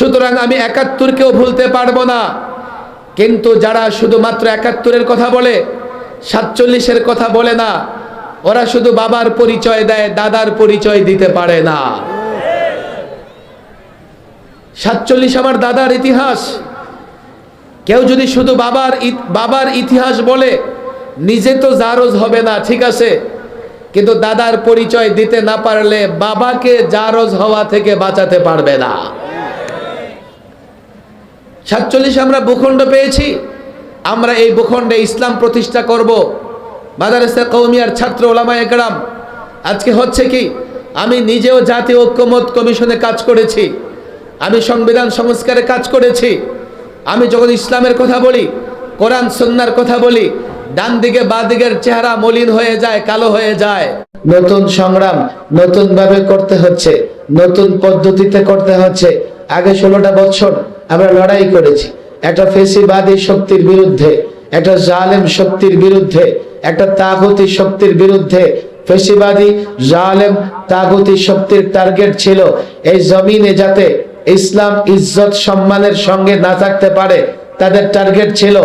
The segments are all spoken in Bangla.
সুতরাং আমি একাত্তরকেও ভুলতে পারব না। কিন্তু যারা শুধুমাত্র একাত্তরের কথা বলে, সাতচল্লিশের কথা বলে না, ওরা শুধু বাবার পরিচয় দেয়, দাদার পরিচয় দিতে পারে না। সাতচল্লিশ আমার দাদার ইতিহাস। কেউ যদি শুধু বাবার বাবার ইতিহাস বলে, নিজে তো জারজ হবে না, ঠিক আছে। কিন্তু দাদার পরিচয় দিতে না পারলে বাবাকে জারজ হওয়া থেকে বাঁচাতে পারবে না। সাতচল্লিশ আমরা ভূখণ্ড পেয়েছি। আমরা এই ভূখণ্ডে ইসলাম প্রতিষ্ঠা করব। মাদারেসা কৌমিয়ার ছাত্র ওলামা একরাম, আজকে হচ্ছে কি, আমি নিজেও জাতীয় ঐক্যমত কমিশনে কাজ করেছি। আমি সংবিধান সংস্কারে কাজ করেছি। আমি যখন ইসলামের কথা বলি, কোরআন সন্ন্যার কথা বলি, ডান দিকে বা দিকের চেহারা মলিন হয়ে যায়, কালো হয়ে যায়। নতুন সংগ্রাম নতুন ভাবে করতে হচ্ছে, নতুন পদ্ধতিতে করতে হচ্ছে আগে ষোলোটা বছর আমরা লড়াই করেছি। একটা ফেসিবাদী শক্তির বিরুদ্ধে, একটা জালেম শক্তির বিরুদ্ধে, একটা তাগতি শক্তির বিরুদ্ধে ফেসিবাদী জালেম তাগতি শক্তির টার্গেট ছিল এই জমিনে যাতে ইসলাম ইজ্জত সম্মানের সঙ্গে না থাকতে পারে। তাদের টার্গেট ছিল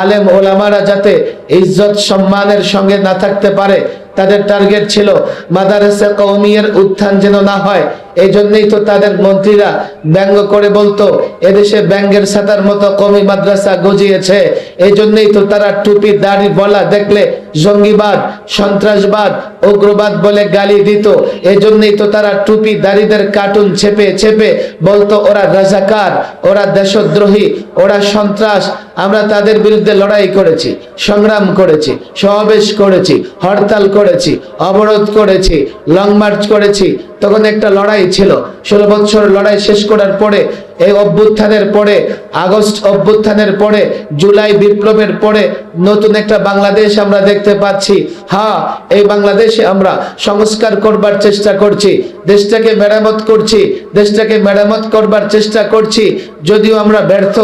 আলেম ওলামারা যাতে ইজ্জত সম্মানের সঙ্গে না থাকতে পারে। তাদের টার্গেট ছিল মাদারেসা কৌমিয়ার উত্থান যেন না হয়। এই জন্যই তো তাদের মন্ত্রীরা ব্যঙ্গ করে বলতো, এদেশে ব্যাঙ্গের সাতার মতো কমি মাদ্রাসা গজিয়েছে। এই জন্যই তো তারা টুপি, দাড়ি, বলা দেখলে জঙ্গিবাদ, সন্ত্রাসবাদ, উগ্রবাদ বলে গালি দিত। এই জন্যই তো তারা টুপি, দাড়িদের কার্টুন ছেপে ছেপে বলতো, ওরা রাজাকার, ওরা দেশদ্রোহী, ওরা সন্ত্রাস আমরা তাদের বিরুদ্ধে লড়াই করেছি, সংগ্রাম করেছি, সমাবেশ করেছি, হরতাল করেছি, অবরোধ করেছি, লং মার্চ করেছি তখন একটা লড়াই ছিল। ষোলো বছর লড়াই শেষ করার পরে, এই অভ্যুত্থানের পরে, আগস্ট অভ্যুত্থানের পরে, জুলাই বিপ্লবের পরে নতুন একটা বাংলাদেশ আমরা দেখতে পাচ্ছি। হ্যাঁ এই বাংলাদেশে আমরা সংস্কার করবার চেষ্টা করছি, দেশটাকে মেরামত করছি, দেশটাকে মেরামত করবার চেষ্টা করছি। যদিও আমরা ব্যর্থ,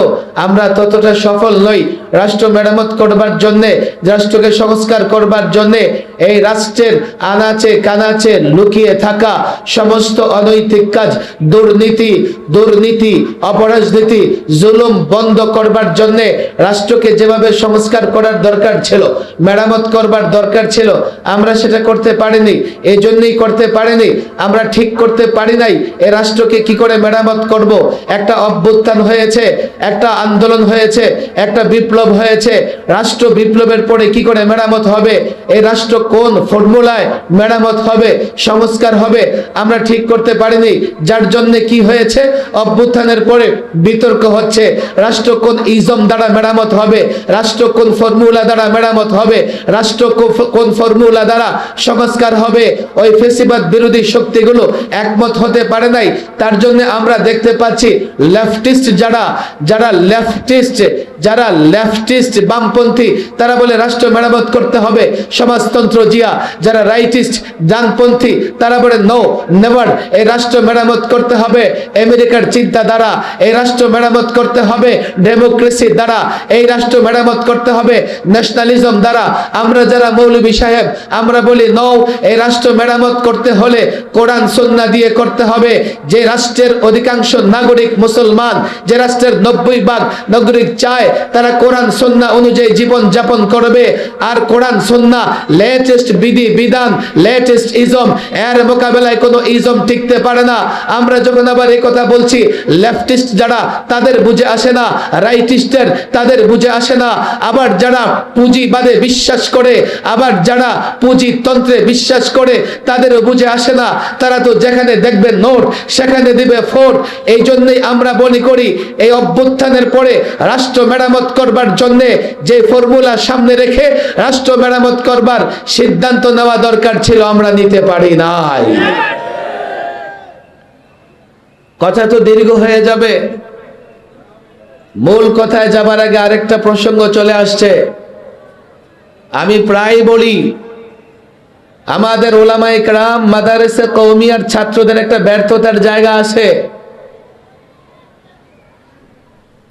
আমরা ততটা সফল নই। রাষ্ট্র মেরামত করবার জন্যে, রাষ্ট্রকে সংস্কার করবার জন্যে এই রাষ্ট্রের আনাচে কানাচে লুকিয়ে থাকা সমস্ত অনৈতিক কাজ, দুর্নীতি দুর্নীতি, অপরাজনীতি, জুলুম বন্ধ করবার জন্য রাষ্ট্রকে যেভাবে সংস্কার করার দরকার ছিল, মেরামত করবার দরকার ছিল, আমরা সেটা করতে পারিনি এই জন্যই করতে পারিনি, আমরা ঠিক করতে পারি নাই, এ রাষ্ট্রকে কি করে মেরামত করব? একটা অভ্যুত্থান হয়েছে, একটা আন্দোলন হয়েছে, একটা বিপ্লব হয়েছে, রাষ্ট্র বিপ্লবের পরে কি করে মেরামত হবে? এই রাষ্ট্র কোন ফর্মুলায় মেরামত হবে, সংস্কার হবে? আমরা ঠিক করতে পারিনি। যার জন্য কি হয়েছে? অভ্যুত্থানের পরে বিতর্ক হচ্ছে। রাষ্ট্র কোন ইজম দ্বারা মেরামত হবে। রাষ্ট্র কোন ফর্মুলা দ্বারা মেরামত হবে। রাষ্ট্র কোন ফর্মুলা দ্বারা সংস্কার হবে। ওই ফেসিবাদ বিরোধী শক্তিগুলো একমত হতে পারে নাই। তার জন্য আমরা দেখতে পাচ্ছি লেফটিস্ট যারা যারা লেফটিস্ট যারা লেফটিস্ট বামপন্থী, তারা বলে রাষ্ট্র মেরামত করতে হবে। সমাজতন্ত্র জিয়া, যারা রাইটিস্ট ডানপন্থী, তারা বলে নো নেভার এই রাষ্ট্র মেরামত করতে হবে। আমেরিকার চিন্তা দ্বারা এই রাষ্ট্র মেরামত করতে হবে। ডেমোক্রেসি দ্বারা, এই রাষ্ট্র মেরামত করতে হবে। ন্যাশনালিজম দ্বারা, আমরা যারা মৌলবী সাহেব, আমরা বলি, নও, এই রাষ্ট্র মেরামত করতে হলে কোরআন, সন্না দিয়ে করতে হবে। যে রাষ্ট্রের অধিকাংশ নাগরিক মুসলমান, যে রাষ্ট্রের নব্বই ভাগ নাগরিক চায়, তারা কোরআন, সন্না অনুযায়ী জীবন যাপন করবে। আর কোরআন, সন্না লেটেস্ট বিধি, বিধান লেটেস্ট ইজম এর মোকাবেলায় কোনো ইজম টিকতে পারে না। আমরা যখন আবার এই কথা বলছি লেফটিস্ট যারা, তাদের বুঝে আসে না রাইটিস্টের তাদের বুঝে আসে না। আবার যারা পুঁজিবাদে বিশ্বাস করে, আবার যারা পুঁজিতন্ত্রে বিশ্বাস করে, তাদেরও বুঝে আসে না। তারা তো যেখানে দেখবে নোট, সেখানে দিবে ফোট। এই জন্যই আমরা মনে করি, এই অভ্যুত্থানের পরে রাষ্ট্র মেরামত করবার জন্য যে ফর্মুলা সামনে রেখে রাষ্ট্র মেরামত করবার সিদ্ধান্ত নেওয়া দরকার ছিল, আমরা নিতে পারি নাই। কথা তো দীর্ঘ হয়ে যাবে। মূল কথায় যাবার আগে আরেকটা প্রসঙ্গ চলে আসছে। আমি প্রায় বলি, আমাদের ওলামাই ক্রাম মাদারেসে কৌমিয়ার ছাত্রদের একটা ব্যর্থতার জায়গা আছে।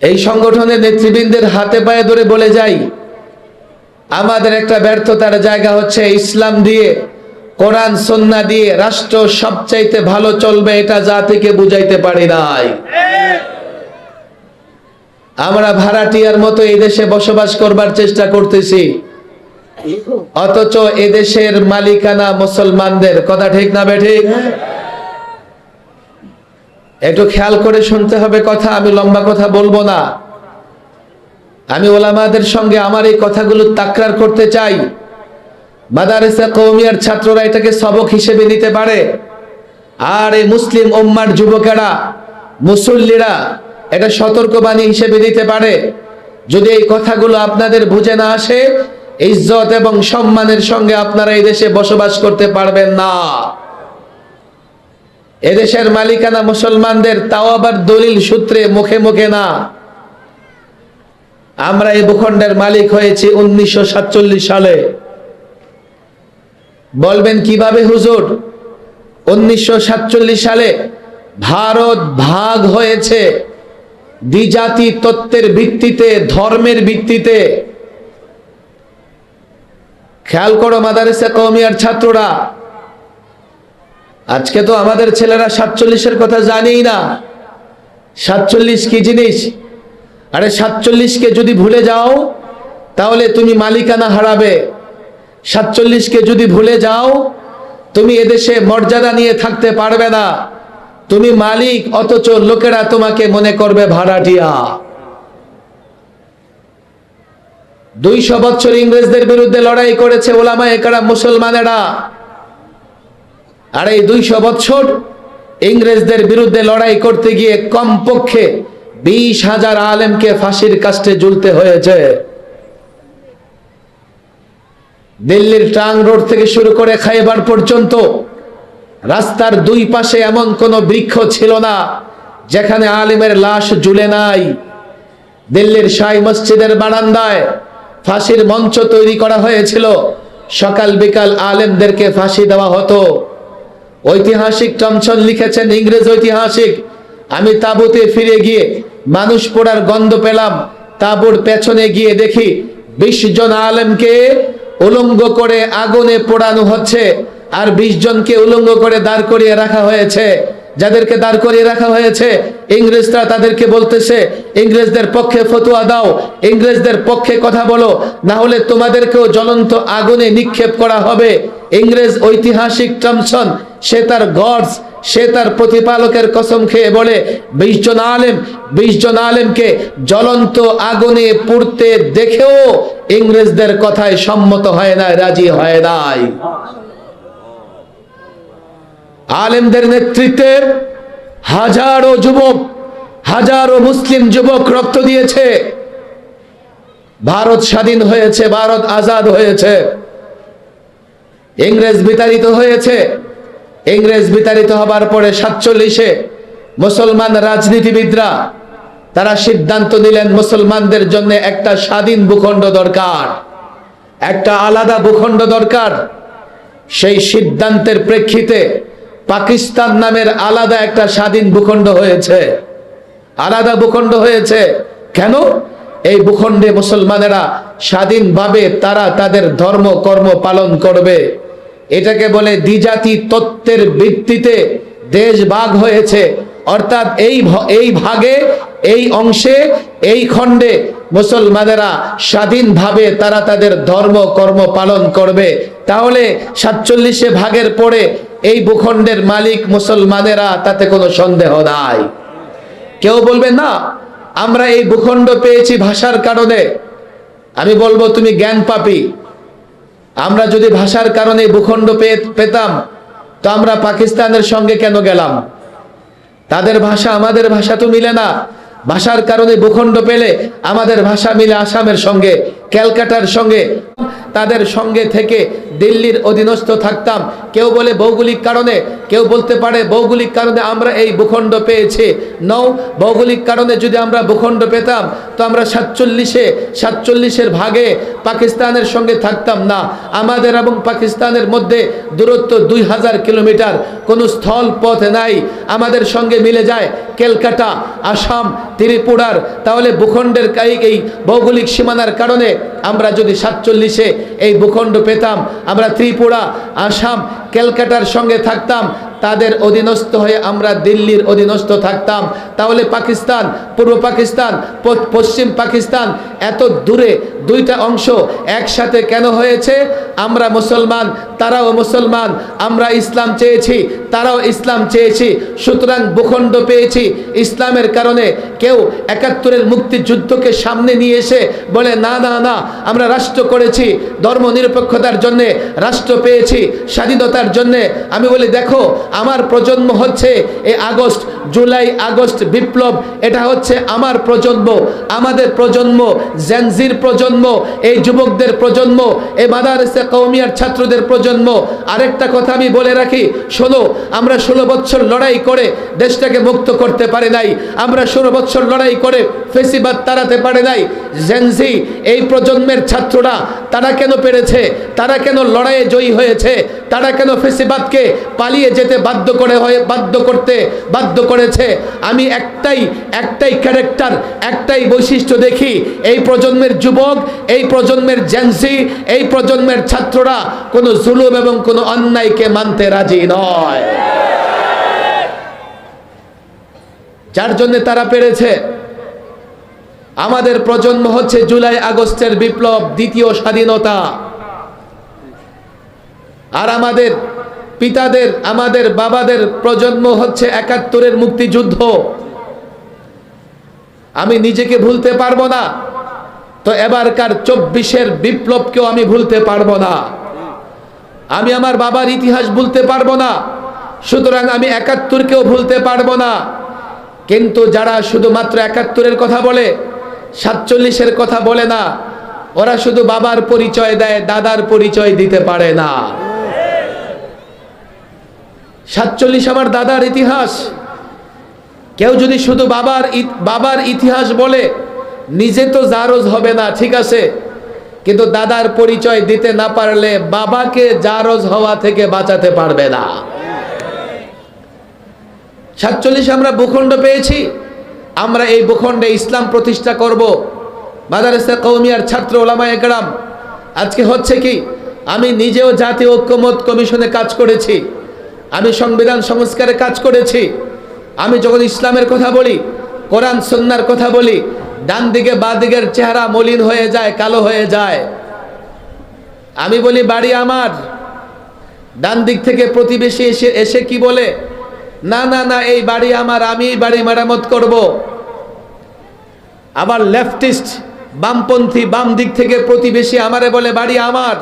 এই সংগঠনের নেতৃবৃন্দের হাতে পায়ে ধরে বলে যাই, আমাদের একটা ব্যর্থতার জায়গা হচ্ছে ইসলাম দিয়ে। কোরআন, সন্না দিয়ে রাষ্ট্র সবচাইতে ভালো চলবে, এটা জাতিকে বুঝাইতে পারি নাই। আমরা ভাড়াটিয়ার মতো এই দেশে বসবাস করবার চেষ্টা করতেছি। অথচ এদেশের মালিকানা মুসলমানদের, কথা ঠিক না বে ঠিক? একটু খেয়াল করে শুনতে হবে কথা, আমি লম্বা কথা বলব না। আমি ওলামাদের সঙ্গে আমার এই কথাগুলো তাকরার করতে চাই। মাদারেসা কৌমিয়ার ছাত্ররা এটাকে সবক হিসেবে নিতে পারে। আর এই মুসলিম উম্মার যুবকেরা, মুসল্লিরা এটা সতর্কবাণী হিসেবে নিতে পারে। যদি এই কথাগুলো আপনাদের বুঝে না আসে, ইজ্জত এবং সম্মানের সঙ্গে আপনারা এই দেশে বসবাস করতে পারবেন না। এদেশের মালিকানা মুসলমানদের তাও আবার দলিল সূত্রে মুখে মুখে না। আমরা এই ভূখণ্ডের মালিক হয়েছি উনিশশো সাতচল্লিশ সালে। বলবেন কীভাবে হুজুর? উনিশশো সাতচল্লিশ সালে ভারত ভাগ হয়েছে। দ্বিজাতি তত্ত্বের ভিত্তিতে, ধর্মের ভিত্তিতে। খেয়াল করো মাদারেসা কৌমিয়ার ছাত্ররা। আজকে তো আমাদের ছেলেরা সাতচল্লিশের কথা জানেই না। সাতচল্লিশ কি জিনিস? আরে সাতচল্লিশকে যদি ভুলে যাও, তাহলে তুমি মালিকানা হারাবে। সাতচল্লিশকে যদি ভুলে যাও, তুমি এদেশে মর্যাদা নিয়ে থাকতে পারবে না। তুমি মালিক, অথচ লোকেরা তোমাকে মনে করবে ভাড়াটিয়া। দুইশো বছর ইংরেজদের বিরুদ্ধে লড়াই করেছে ওলামা একরা মুসলমানেরা। আর এই দুইশো বছর ইংরেজদের বিরুদ্ধে লড়াই করতে গিয়ে কমপক্ষে বিশ হাজার আলেমকে ফাঁসির কাস্টে ঝুলতে হয়েছে। দিল্লির ট্রাং রোড থেকে শুরু করে খাইবার পর্যন্ত রাস্তার দুই পাশে এমন কোনো বৃক্ষ ছিল না, যেখানে আলিমের লাশ ঝুলে নাই। দিল্লির শাহী মসজিদের বারান্দায় ফাঁসির মঞ্চ তৈরি করা হয়েছিল। সকাল বিকাল আলেমদেরকে ফাঁসি দেওয়া হতো। ঐতিহাসিক টমসন লিখেছেন, ইংরেজ ঐতিহাসিক, আমি তাঁবুতে ফিরে গিয়ে মানুষ পোড়ার গন্ধ পেলাম। তাঁবুর পেছনে গিয়ে দেখি বিশ জন আলেমকে উলঙ্গ করে আগুনে পোড়ানো হচ্ছে আর বিশ জনকে উলঙ্গ করে দাঁড় করিয়ে রাখা হয়েছে। যাদেরকে দাঁড় করিয়ে রাখা হয়েছে, ইংরেজরা তাদেরকে বলতেছে, ইংরেজদের পক্ষে ফতুয়া দাও, ইংরেজদের পক্ষে কথা বলো না হলে তোমাদেরকেও জ্বলন্ত আগুনে নিক্ষেপ করা হবে। ইংরেজ ঐতিহাসিক টমসন সে তার গডস সে তার প্রতিপালকের কসম খেয়ে বলে বিশ জন আলেম বিশ জন আলেমকে জ্বলন্ত আগুনে পুড়তে দেখেও ইংরেজদের কথায় সম্মত হয় না, রাজি হয় নাই। আলেমদের নেতৃত্বে হাজারো যুবক, হাজারো মুসলিম যুবক রক্ত দিয়েছে। ভারত স্বাধীন হয়েছে, ভারত আজাদ হয়েছে। ইংরেজ বিতাড়িত হয়েছে। ইংরেজ বিতাড়িত হবার পরে সাতচল্লিশে মুসলমান রাজনীতিবিদরা, তারা সিদ্ধান্ত নিলেন মুসলমানদের জন্য একটা স্বাধীন ভূখণ্ড দরকার। একটা আলাদা ভূখণ্ড দরকার। সেই সিদ্ধান্তের প্রেক্ষিতে পাকিস্তান নামের আলাদা একটা স্বাধীন ভূখণ্ড হয়েছে। আলাদা ভূখণ্ড হয়েছে। কেন? এই ভূখণ্ডে মুসলমানেরা স্বাধীনভাবে তারা তাদের ধর্ম, কর্ম পালন করবে। এটাকে বলে দ্বিজাতি তত্ত্বের ভিত্তিতে দেশ ভাগ হয়েছে। অর্থাৎ এই এই ভাগে, এই অংশে, এই খণ্ডে মুসলমানেরা স্বাধীনভাবে তারা তাদের ধর্ম, কর্ম পালন করবে। তাহলে সাতচল্লিশে ভাগের পরে এই ভূখণ্ডের মালিক মুসলমানেরা, তাতে কোনো সন্দেহ নাই। কেউ বলবে, না, আমরা এই ভূখণ্ড পেয়েছি ভাষার কারণে। আমি বলব, তুমি জ্ঞান পাপি আমরা যদি ভাষার কারণে ভূখণ্ড পেতাম, তো আমরা পাকিস্তানের সঙ্গে কেন গেলাম? তাদের ভাষা আমাদের ভাষা তো মিলে না। ভাষার কারণে ভূখণ্ড পেলে আমাদের ভাষা মিলে আসামের সঙ্গে, ক্যালকাটার সঙ্গে। তাদের সঙ্গে থেকে দিল্লির অধীনস্থ থাকতাম। কেউ বলে ভৌগোলিক কারণে, কেউ বলতে পারে ভৌগোলিক কারণে আমরা এই ভূখণ্ড পেয়েছি। নৌ ভৌগোলিক কারণে যদি আমরা ভূখণ্ড পেতাম, তো আমরা সাতচল্লিশে, সাতচল্লিশের ভাগে পাকিস্তানের সঙ্গে থাকতাম না। আমাদের এবং পাকিস্তানের মধ্যে দূরত্ব দুই হাজার কিলোমিটার। কোনো স্থল পথ নাই। আমাদের সঙ্গে মিলে যায় ক্যালকাটা আসাম, ত্রিপুরার। তাহলে ভূখণ্ডের এই ভৌগোলিক সীমানার কারণে আমরা যদি সাতচল্লিশে এই ভূখণ্ড পেতাম। আমরা ত্রিপুরা, আসাম, ক্যালকাটার সঙ্গে থাকতাম। তাদের অধীনস্থ হয়ে আমরা দিল্লির অধীনস্থ থাকতাম। তাহলে পাকিস্তান, পূর্ব পাকিস্তান পশ্চিম পাকিস্তান এত দূরে দুইটা অংশ একসাথে কেন হয়েছে? আমরা মুসলমান, তারাও মুসলমান, আমরা ইসলাম চেয়েছি। তারাও ইসলাম চেয়েছি, সুতরাং ভূখণ্ড পেয়েছি। ইসলামের কারণে কেউ একাত্তরের মুক্তিযুদ্ধকে সামনে নিয়ে এসে বলে, না না না, আমরা রাষ্ট্র করেছি, ধর্ম নিরপেক্ষতার জন্যে রাষ্ট্র পেয়েছি, স্বাধীনতার জন্যে। আমি বলি, দেখো, আমার প্রজন্ম হচ্ছে এই আগস্ট, জুলাই আগস্ট বিপ্লব, এটা হচ্ছে আমার প্রজন্ম, আমাদের প্রজন্ম জেনজির প্রজন্ম, এই যুবকদের প্রজন্ম, এই মাদারসে কৌমিয়ার ছাত্রদের প্রজন্ম। আরেকটা কথা আমি বলে রাখি, শোনো আমরা ষোলো বছর লড়াই করে দেশটাকে মুক্ত করতে পারে নাই। আমরা ষোলো বছর লড়াই করে ফেসিবাদ তাড়াতে পারে নাই। জেনজি এই প্রজন্মের ছাত্ররা, তারা কেন পেরেছে? তারা কেন লড়াইয়ে জয়ী হয়েছে? তারা কেন ফেসিবাদকে পালিয়ে যেতে বাধ্য করে হয়ে, বাধ্য করতে, বাধ্য করেছে? আমি একটাই একটাই ক্যারেক্টার একটাই বৈশিষ্ট্য দেখি, এই প্রজন্মের যুবক, এই প্রজন্মের জেন্সি এই প্রজন্মের ছাত্ররা কোনো জুলুম এবং কোনো অন্যায়কে মানতে রাজি নয়। যার জন্য তারা পেরেছে। আমাদের প্রজন্ম হচ্ছে জুলাই আগস্টের বিপ্লব, দ্বিতীয় স্বাধীনতা। আর আমাদের পিতাদের, আমাদের বাবাদের প্রজন্ম হচ্ছে একাত্তরের মুক্তিযুদ্ধ। আমি নিজেকে ভুলতে পারব না, তো এবারকার চব্বিশের বিপ্লবকেও আমি ভুলতে পারব না। আমি আমার বাবার ইতিহাস ভুলতে পারব না, সুতরাং আমি একাত্তরকেও ভুলতে পারব না। কিন্তু যারা শুধুমাত্র একাত্তরের কথা বলে, সাতচল্লিশের কথা বলে না, ওরা শুধু বাবার পরিচয় দেয়, দাদার পরিচয় দিতে পারে না। সাতচল্লিশ আমার দাদার ইতিহাস। কেউ যদি শুধু বাবার বাবার ইতিহাস বলে, নিজে তো জারজ হবে না, ঠিক আছে, কিন্তু দাদার পরিচয় দিতে না পারলে বাবাকে জারজ হওয়া থেকে বাঁচাতে পারবে না। সাতচল্লিশ আমরা ভূখণ্ড পেয়েছি। আমরা এই ভূখণ্ডে ইসলাম প্রতিষ্ঠা করব। মাদারেসা কৌমিয়ার ছাত্র ওলামা একরাম, আজকে হচ্ছে কি, আমি নিজেও জাতীয় ঐক্যমত কমিশনে কাজ করেছি। আমি সংবিধান সংস্কারে কাজ করেছি। আমি যখন ইসলামের কথা বলি, কোরআন সন্ন্যার কথা বলি ডান দিকে বা দিকের চেহারা মলিন হয়ে যায়, কালো হয়ে যায়। আমি বলি, বাড়ি আমার। ডান দিক থেকে প্রতিবেশী এসে এসে কি বলে? না না না, এই বাড়ি আমার, আমি বাড়ি মেরামত করব। আবার লেফটিস্ট বামপন্থী, বাম দিক থেকে প্রতিবেশী আমারে বলে, বাড়ি আমার।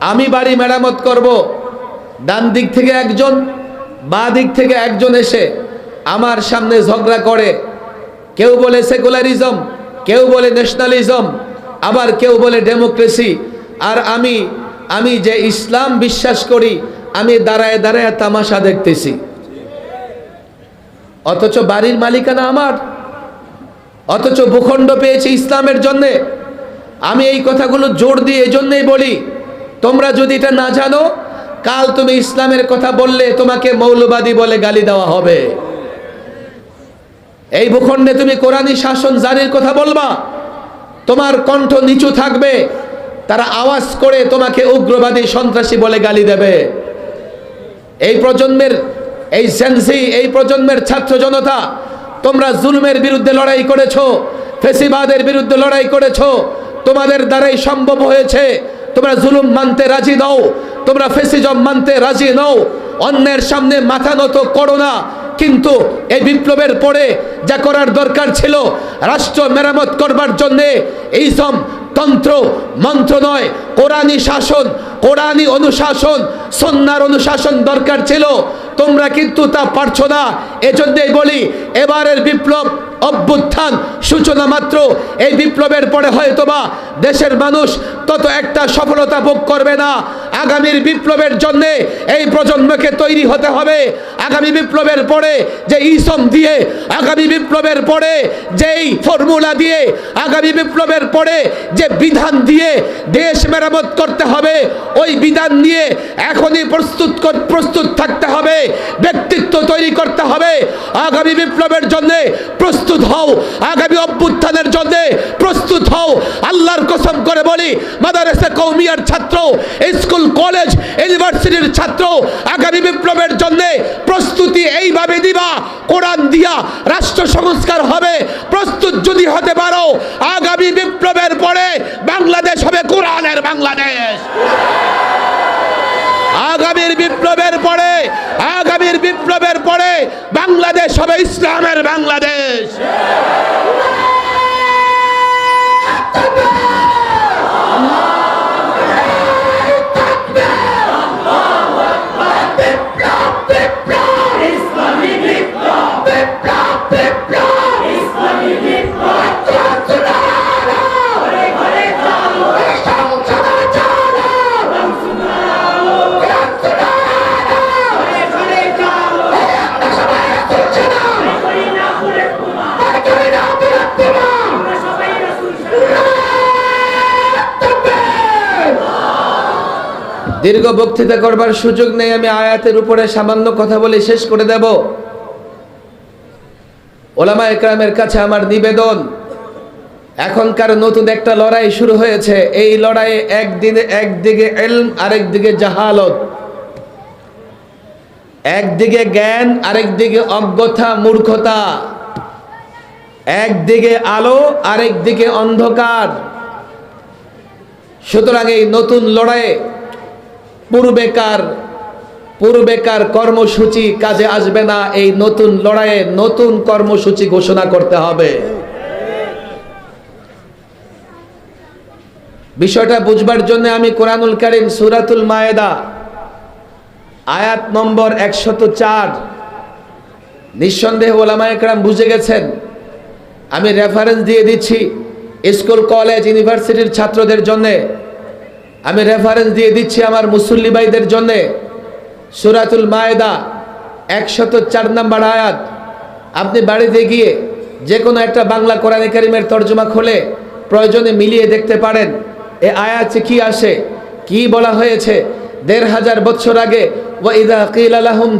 আমি বাড়ি মেরামত করব। ডান দিক থেকে একজন, বা দিক থেকে একজন এসে আমার সামনে ঝগড়া করে। কেউ বলে সেকুলারিজম, কেউ বলে ন্যাশনালিজম আবার কেউ বলে ডেমোক্রেসি আর আমি আমি যে ইসলাম বিশ্বাস করি আমি দাঁড়ায় দাঁড়ায় তামাশা দেখতেছি। অথচ বাড়ির মালিকানা আমার। অথচ ভূখণ্ড পেয়েছি ইসলামের জন্যে। আমি এই কথাগুলো জোর দিয়ে এই এজন্যই বলি, তোমরা যদি এটা না জানো, কাল তুমি ইসলামের কথা বললে তোমাকে মৌলবাদী বলে গালি দেওয়া হবে। এই ভূখণ্ডে তুমি কোরআনী শাসন জারির কথা বলবা। তোমার কণ্ঠ নিচু থাকবে, তারা আওয়াজ করে তোমাকে উগ্রবাদী সন্ত্রাসী বলে গালি দেবে। এই প্রজন্মের, এই সেন্সি, এই প্রজন্মের ছাত্র জনতা, তোমরা জুলুমের বিরুদ্ধে লড়াই করেছ, ফেসিবাদের বিরুদ্ধে লড়াই করেছ, তোমাদের দ্বারাই সম্ভব হয়েছে, তোমরা জুলুম মানতে রাজি নও, তোমরা ফেসিজম মানতে রাজি নও, অন্যের সামনে মাথা নত করো না, কিন্তু এই বিপ্লবের পরে যা করার দরকার ছিল, রাষ্ট্র মেরামত করবার জন্যে এই সব তন্ত্র, মন্ত্র নয় কোরআনী শাসন কোরআনী অনুশাসন, সন্ন্যার অনুশাসন দরকার ছিল। তোমরা কিন্তু তা পারছ না। এজন্যই বলি, এবারের বিপ্লব অভ্যুত্থান সূচনা মাত্র। এই বিপ্লবের পরে হয়তোবা দেশের মানুষ তত একটা সফলতা ভোগ করবে না। আগামীর বিপ্লবের জন্য এই প্রজন্মকে তৈরি হতে হবে। আগামী বিপ্লবের পরে যে ইসম দিয়ে, আগামী বিপ্লবের পরে যেই ফর্মুলা দিয়ে, আগামী বিপ্লবের পরে যে বিধান দিয়ে দেশ মেরামত করতে হবে, ওই বিধান নিয়ে এখনই প্রস্তুত প্রস্তুত থাকতে হবে, ব্যক্তিত্ব তৈরি করতে হবে। আগামী বিপ্লবের জন্য প্রস্তুত হও। আগামী অভ্যুত্থানের জন্য প্রস্তুত হও। আল্লাহর কসম করে বলি, মাদারেসা কৌমিয়ার ছাত্র, স্কুল, কলেজ, ইউনিভার্সিটির ছাত্র, আগামী বিপ্লবের জন্য প্রস্তুতি এইভাবে দিবা কোরআন দিয়া রাষ্ট্র সংস্কার হবে, প্রস্তুত যদি হতে পারো, আগামী বিপ্লবের পরে বাংলাদেশ হবে কোরআনের বাংলাদেশ। আগামীর বিপ্লবের পরে, আগামীর বিপ্লবের পরে বাংলাদেশ হবে ইসলামের বাংলাদেশ। Jai দীর্ঘ বক্তৃতা করবার সুযোগ নেই, আমি আয়াতের উপরে সামান্য কথা বলে শেষ করে দেব। ওলামা একরামের কাছে আমার নিবেদন, এখনকার নতুন একটা লড়াই শুরু হয়েছে। এই লড়াইয়ে একদিনে একদিকে এলম আরেক দিকে জাহালত। একদিকে জ্ঞান আরেক দিকে অজ্ঞতা, মূর্খতা। একদিকে আলো আরেক দিকে অন্ধকার। সুতরাং এই নতুন লড়াইয়ে পূর্বেকার পূর্বেকার কর্মসূচি কাজে আসবে না, এই নতুন লড়াইয়ে নতুন কর্মসূচি ঘোষণা করতে হবে। বিষয়টা বুঝবার জন্য আমি কোরআনুল কারিম সুরাতুল মায়েদা, আয়াত নম্বর একশত চার, নিঃসন্দেহ ওলামা বুঝে গেছেন। আমি রেফারেন্স দিয়ে দিচ্ছি, স্কুল, কলেজ ইউনিভার্সিটির ছাত্রদের জন্যে আমি রেফারেন্স দিয়ে দিচ্ছি আমার মুসল্লি ভাইদের জন্যে। সুরাতুল মায়েদা, একশত চার নম্বর আয়াত। আপনি বাড়িতে গিয়ে যে কোনো একটা বাংলা কোরআন কারিমের তর্জমা খুলে প্রয়োজনে মিলিয়ে দেখতে পারেন। এ আয়াতে কি আসে? কি বলা হয়েছে? দেড় হাজার বছর আগে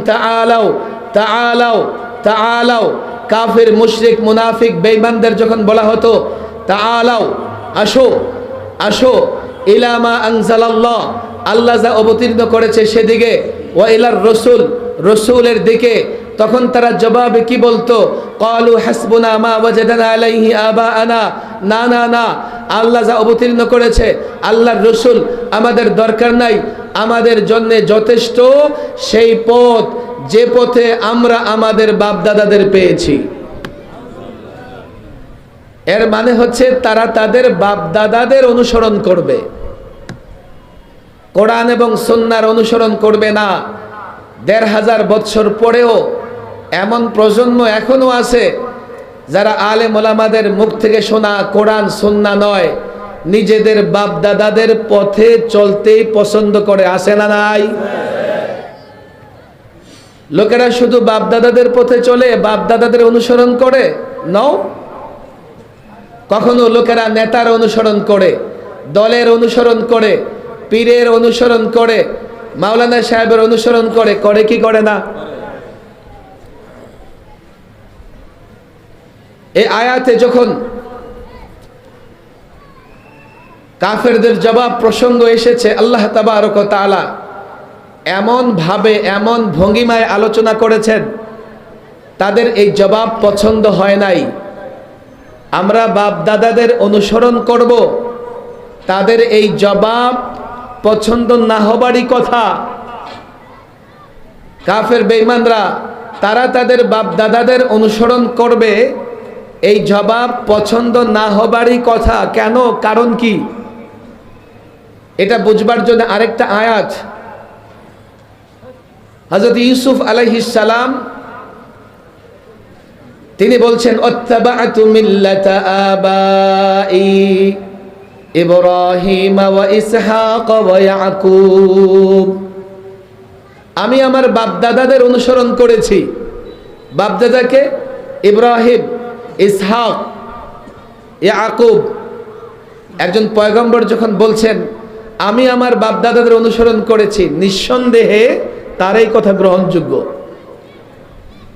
তাআলাও তাআলাও তাআলাও কাফির, মুশরিক, মুনাফিক, বেঈমানদের যখন বলা হতো তাআলাও আসো আসো। ইলামা আনজালাল্লাহ। আল্লাহ যা অবতীর্ণ করেছে সেদিকে। ও ইলার রসুল, রসুলের দিকে। তখন তারা জবাবে কি বলতো? কলু হাসবুনা মা ওয়াজাদানা আলাইহি আবা আনা না না না, আল্লাহ যা অবতীর্ণ করেছে, আল্লাহর রসুল আমাদের দরকার নাই। আমাদের জন্যে যথেষ্ট সেই পথ, যে পথে আমরা আমাদের বাপদাদাদের পেয়েছি। এর মানে হচ্ছে তারা তাদের বাপদাদাদের অনুসরণ করবে। কোরআন এবং সন্ন্যার অনুসরণ করবে না। দেড় হাজার বৎসর পরেও এমন প্রজন্ম এখনও আছে যারা আলে মোলামাদের মুখ থেকে শোনা কোরআন, সন্না নয়। নিজেদের বাপদাদাদের পথে চলতেই পছন্দ করে আসে না নাই? লোকেরা শুধু বাপদাদাদের পথে চলে, বাপদাদাদের অনুসরণ করে? নও। কখনো লোকেরা নেতার অনুসরণ করে, দলের অনুসরণ করে পীরের অনুসরণ করে, মাওলানা সাহেবের অনুসরণ করে করে কি করে না? এই আয়াতে যখন কাফেরদের জবাব প্রসঙ্গ এসেছে, আল্লাহ তাবারক তাআলা এমন ভাবে এমন ভঙ্গিমায় আলোচনা করেছেন, তাদের এই জবাব পছন্দ হয় নাই। আমরা বাপ দাদাদের অনুসরণ করব, তাদের এই জবাব পছন্দ না হবারই কথা। কাফের বেঈমানরা, তারা তাদের বাপ দাদাদের অনুসরণ করবে। এই জবাব পছন্দ না হবারই কথা। কেন? কারণ কি? এটা বুঝবার জন্য আরেকটা আয়াত। হজরত ইউসুফ আলাইহিস সালাম, তিনি বলছেন অত্তাবাতু মিল্লাতা আবাই। ইব্রাহিম ওয়া ইসহাক ওয়া ইয়াকুব। আমি আমার বাপদাদাদের অনুসরণ করেছি। বাপদাদাকে ইব্রাহিম, ইসহাক, ইয়াকুব। একজন পয়গম্বর যখন বলছেন, আমি আমার বাপদাদাদের অনুসরণ করেছি, নিঃসন্দেহে তার এই কথা গ্রহণযোগ্য।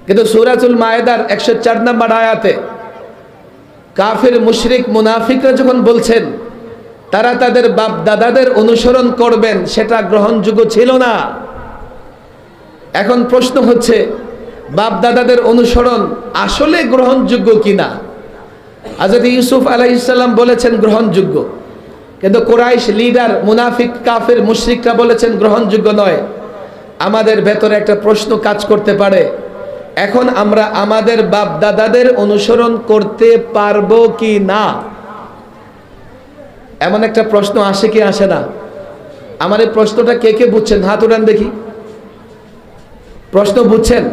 কিন্তু সুরাতুল মায়েদার একশো চার নম্বর আয়াতে কাফের, মুশরিক, মুনাফিকরা যখন বলছেন তারা তাদের বাপ দাদাদের অনুসরণ করবেন, সেটা গ্রহণযোগ্য ছিল না। এখন প্রশ্ন হচ্ছে, বাপ দাদাদের অনুসরণ আসলে গ্রহণযোগ্য কিনা? আজাদ ইউসুফ আলাইসাল্লাম বলেছেন গ্রহণযোগ্য। কিন্তু কোরাইশ লিডার, মুনাফিক, কাফের, মুশরিকরা বলেছেন গ্রহণযোগ্য নয়। আমাদের ভেতরে একটা প্রশ্ন কাজ করতে পারে, এখন আমরা আমাদের বাপ দাদাদের অনুসরণ করতে পারব কি না? এমন একটা প্রশ্ন আসে কি আসে না? আমার এই প্রশ্নটা কে কে বুঝছেন? হাত উড়ান দেখি। প্রশ্ন বুঝছেন?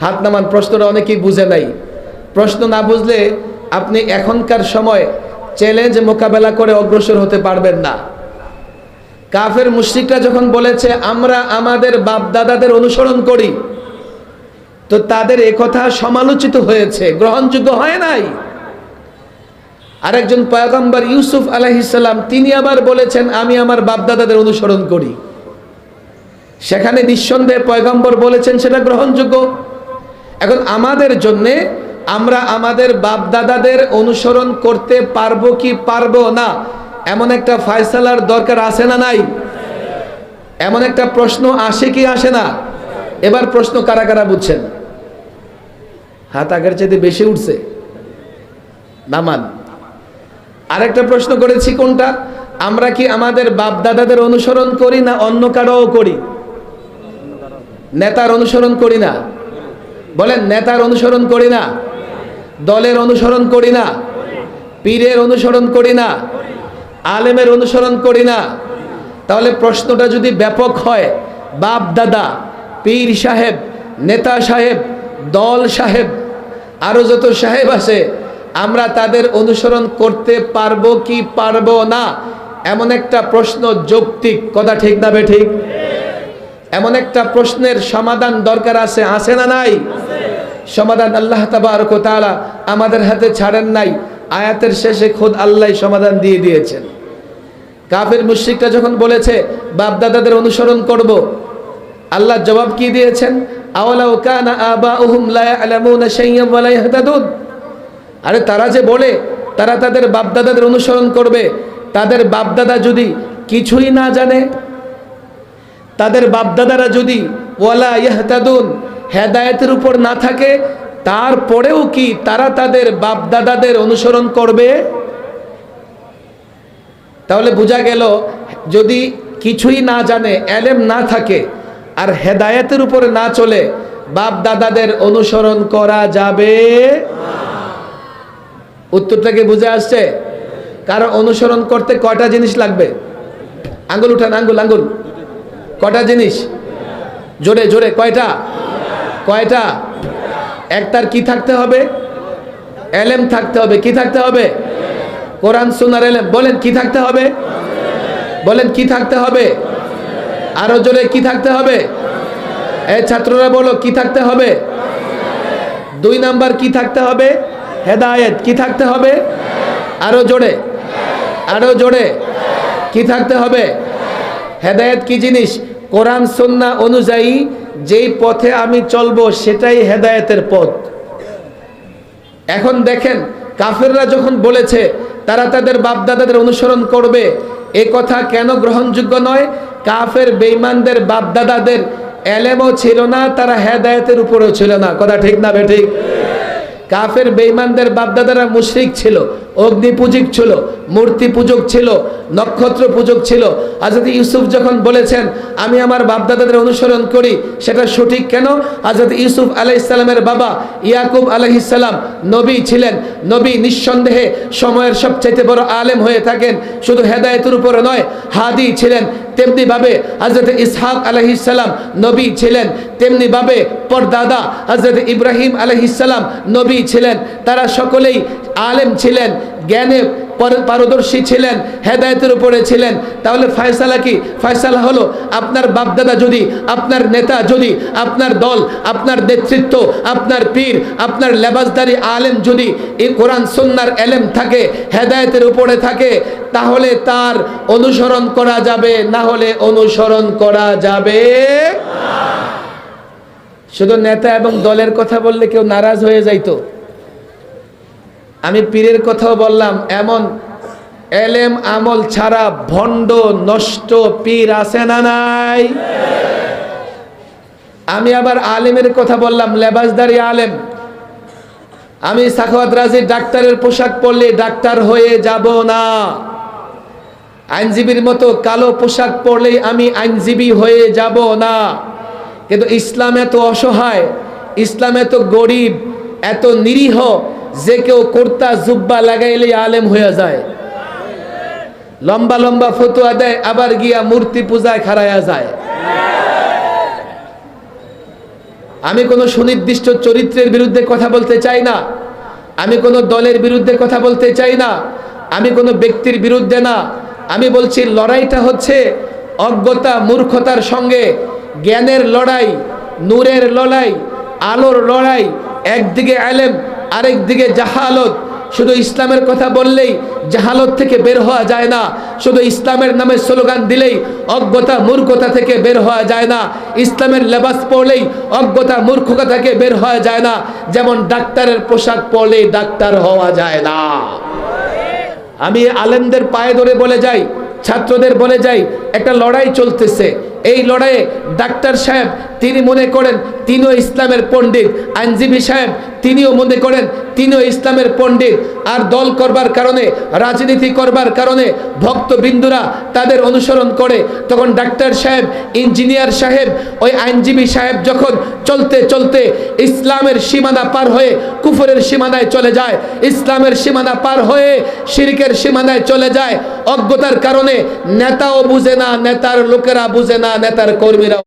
হাত নামান, প্রশ্নটা অনেকেই বুঝে নাই। প্রশ্ন না বুঝলে আপনি এখনকার সময় চ্যালেঞ্জ মোকাবেলা করে অগ্রসর হতে পারবেন না। কাফের মুশ্রিকরা যখন বলেছে, আমরা আমাদের বাপ দাদাদের অনুসরণ করি, তো তাদের কথা সমালোচিত হয়েছে। গ্রহণযোগ্য হয় নাই। আরেকজন পয়গম্বর ইউসুফ আলাইসাল্লাম তিনি আবার বলেছেন, আমি আমার বাপদাদাদের অনুসরণ করি। সেখানে নিঃসন্দেহে পয়গম্বর বলেছেন, সেটা গ্রহণযোগ্য। এখন আমাদের জন্যে আমরা আমাদের বাপদাদাদের অনুসরণ করতে পারব কি পারব না, এমন একটা ফয়সালার দরকার আছে না নাই? এমন একটা প্রশ্ন আসে কি আসে না? এবার প্রশ্ন কারা কারা বুঝছেন? হাত আগের চাইতে বেশি উঠছে। নামান। আরেকটা প্রশ্ন করেছি, কোনটা? আমরা কি আমাদের বাপ দাদাদের অনুসরণ করি না অন্য কারোও করি? নেতার অনুসরণ করি না। বলেন, নেতার অনুসরণ করি না। দলের অনুসরণ করি না। পীরের অনুসরণ করি না। আলেমের অনুসরণ করি না। তাহলে প্রশ্নটা যদি ব্যাপক হয় বাপ দাদা পীর সাহেব, নেতা সাহেব, দল সাহেব আরও যত সাহেব আছে আমরা তাদের অনুসরণ করতে পারব কি পারব না? এমন একটা প্রশ্ন যৌক্তিক। কথা ঠিক না ঠিক এমন একটা প্রশ্নের সমাধান দরকার আছে আছে না নাই? সমাধান আল্লাহ তাআলা আমাদের হাতে ছাড়েন নাই। আয়াতের শেষে খোদ আল্লাহ সমাধান দিয়ে দিয়েছেন। কাফের মুশরিকরা যখন বলেছে, বাপদাদাদের অনুসরণ করব, আল্লাহ জবাব কি দিয়েছেন? আওয়ালাউ কানা আবাউহুম লা ইয়ালামুনা শাইয়্যান ওয়া লা আরে তারা যে বলে, তারা তাদের বাপ দাদাদের অনুসরণ করবে। তাদের বাপ দাদা যদি কিছুই না জানে, তাদের বাপদাদারা যদি ওয়ালা ইয়াহতাদুন, হেদায়েতের উপর না থাকে, তারপরেও কি তারা তাদের বাপদাদাদের অনুসরণ করবে? তাহলে বোঝা গেল, যদি কিছুই না জানে, এলেম না থাকে, আর হেদায়েতের উপরে না চলে বাপ দাদাদের অনুসরণ করা যাবে উত্তরটাকে বুঝে আসছে। কারণ অনুসরণ করতে কয়টা জিনিস লাগবে? আঙ্গুল উঠান, আঙ্গুল আঙ্গুল। কটা জিনিস? জোরে জোরে, কয়টা? কয়টা? একটার কি থাকতে হবে? এলেম থাকতে হবে। কি থাকতে হবে? কোরআন সুনার এলেম। বলেন, কি থাকতে হবে? বলেন, কি থাকতে হবে? আরও জোরে, কি থাকতে হবে? এই ছাত্ররা বলো, কি থাকতে হবে? দুই নাম্বার কি থাকতে হবে? হেদায়েত কি থাকতে হবে? আরও জোরে। আরও জোরে। কি থাকতে হবে? হেদায়েত কি জিনিস? কোরআন, সন্না অনুযায়ী যেই পথে আমি চলবো সেটাই হেদায়েতের পথ। এখন দেখেন, কাফেররা যখন বলেছে, তারা তাদের বাপদাদাদের অনুসরণ করবে, এ কথা কেন গ্রহণযোগ্য নয়? কাফের বেঈমানদের বাপদাদাদের এলেমও ছিল না, তারা হেদায়েতের উপরেও ছিল না। কথা ঠিক না বে ঠিক? কাফের বেঈমানদের বাপদাদারা মুশরিক ছিল অগ্নি পূজক ছিল মূর্তি পূজক ছিল নক্ষত্র পূজক ছিল। আজাদ ইউসুফ যখন বলেছেন, আমি আমার বাপদাদাদের অনুসরণ করি, সেটা সঠিক কেন? আজাদ ইউসুফ আলাহ ইসলামের বাবা ইয়াকুব আলহ ইসলাম নবী ছিলেন। নবী নিঃসন্দেহে সময়ের সবচাইতে বড় আলেম হয়ে থাকেন, শুধু হেদায়েতের উপর নয়, হাদি ছিলেন। তেমনিভাবে হজরত ইসহাক আলহিসাল্লাম নবী ছিলেন। তেমনিভাবে পরদাদা হজরত ইব্রাহিম আলহিসাল্লাম নবী ছিলেন, তারা সকলেই আলেম ছিলেন, জ্ঞানে পারদর্শী ছিলেন, হেদায়তের উপরে ছিলেন। তাহলে ফয়সালা কি? ফয়সালা হলো আপনার বাপদাদা যদি, আপনার নেতা যদি, আপনার দল, আপনার নেতৃত্ব, আপনার পীর, আপনার লেবাসদারি আলেম যদি, এই কোরআন সন্ন্যার এলেম থাকে, হেদায়তের উপরে থাকে, তাহলে তার অনুসরণ করা যাবে, না হলে অনুসরণ করা যাবে শুধু নেতা এবং দলের কথা বললে কেউ নারাজ হয়ে যাইতো। আমি পীরের কথাও বললাম, এমন এলেম আমল ছাড়া ভণ্ড, নষ্ট পীর আছে না নাই? আমি আবার আলেমের কথা বললাম, লেবাসদারি আলেম। আমি সাখাওয়াত রাজি ডাক্তারের পোশাক পরলে ডাক্তার হয়ে যাব না। আইনজীবীর মতো কালো পোশাক পরলেই আমি আইনজীবী হয়ে যাব না। কিন্তু ইসলাম এত অসহায়, ইসলাম এত গরিব, এত নিরীহ, যে কেউ কর্তা, জুব্বা লাগাইলেই আলেম হয়ে যায়। লম্বা লম্বা ফতুয়া দেয়, আবার গিয়া মূর্তি পূজায় খাড়ায়া যায়। আমি কোনো সুনির্দিষ্ট চরিত্রের বিরুদ্ধে কথা বলতে চাই না। আমি কোনো দলের বিরুদ্ধে কথা বলতে চাই না। আমি কোনো ব্যক্তির বিরুদ্ধে না। আমি বলছি, লড়াইটা হচ্ছে অজ্ঞতা, মূর্খতার সঙ্গে জ্ঞানের লড়াই, নূরের লড়াই, আলোর লড়াই, একদিকে আলেম আরেক দিকে জাহালত। শুধু ইসলামের কথা বললেই জাহালত থেকে বের হওয়া যায় না। শুধু ইসলামের নামে স্লোগান দিলেই অজ্ঞতা, মূর্খতা থেকে বের হওয়া যায় না। ইসলামের লেবাস পড়লেই অজ্ঞতা, মূর্খতা থেকে বের হওয়া যায় না। যেমন ডাক্তারের পোশাক পরলেই ডাক্তার হওয়া যায় না। আমি আলেমদের পায়ে ধরে বলে যাই ছাত্রদের বলে যাই, একটা লড়াই চলতেছে। এই লড়াইয়ে ডাক্তার সাহেব, তিনি মনে করেন, তিনিও ইসলামের পণ্ডিত, আইনজীবী সাহেব তিনিও মনে করেন, তিনিও ইসলামের পণ্ডিত। আর দল করবার কারণে, রাজনীতি করবার কারণে, ভক্তবিন্দুরা তাদের অনুসরণ করে। তখন ডাক্তার সাহেব, ইঞ্জিনিয়ার সাহেব, ওই আইনজীবী সাহেব যখন চলতে চলতে ইসলামের সীমানা পার হয়ে কুফরের সীমানায় চলে যায়, ইসলামের সীমানা পার হয়ে শিরকের সীমানায় চলে যায়, অজ্ঞতার কারণে নেতাও বুঝে না, নেতার লোকেরা বুঝে না, নেতার কর্মীরা